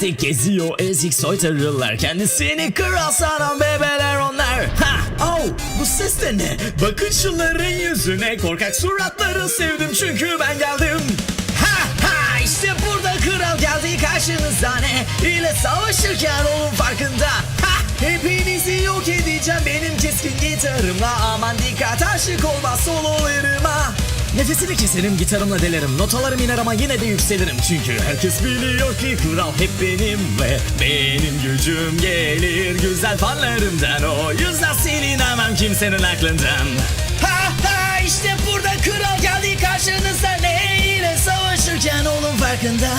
Tek geziyor ezik soytarılar Kendisini kral sanan bebeler onlar Ha! Oh! Bu ses de ne? Bakın şunların yüzüne Korkak suratları sevdim çünkü ben geldim Ha! Ha! İşte burada kral geldi karşınıza ne? ile savaşırken olun farkında Ha! Hepinizi yok edeceğim benim keskin gitarımla Aman dikkat aşık olma sololarıma Nefesini keserim gitarımla delerim. Notalarım iner ama yine de yükselirim. Çünkü herkes biliyor ki kral hep benim Ve benim gücüm gelir. Güzel fanlarımdan O yüzden silinemem kimsenin aklından. Ha ha işte burada kral geldi karşınıza. Ne ile savaşırken olun farkında.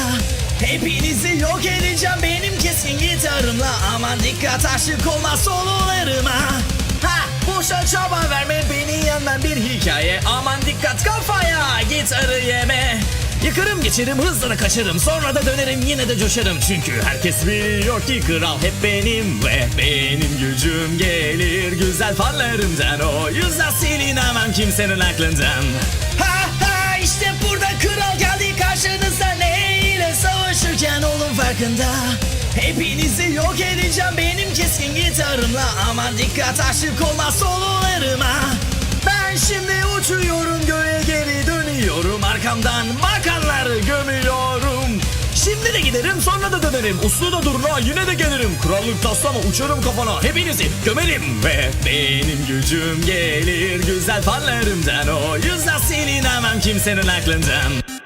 Hepinizi yok edeceğim benim keskin gitarımla. Aman dikkat aşık olma sololarıma Ha boşa çaba verme beni yenmem gitarı yeme. Yıkarım geçerim hızını kaçırım Sonra da dönerim yine de coşarım. Çünkü herkes biliyor ki kral hep benim Ve benim gücüm gelir. Güzel fanlarımdan O yüzden silinemem kimsenin aklından. Ha ha işte burada kral geldi karşınıza. Ne ile savaşırken olun farkında? Hepinizi yok edeceğim benim keskin gitarımla. Aman dikkat aşık olma sololarıma Arkamdan bakanları gömüyorum Şimdi de giderim sonra da dönerim. Uslu da durma yine de gelirim. Krallık taslama uçarım kafana. Hepinizi gömerim Ve benim gücüm gelir. Güzel fanlarımdan O yüzden silinemem kimsenin aklından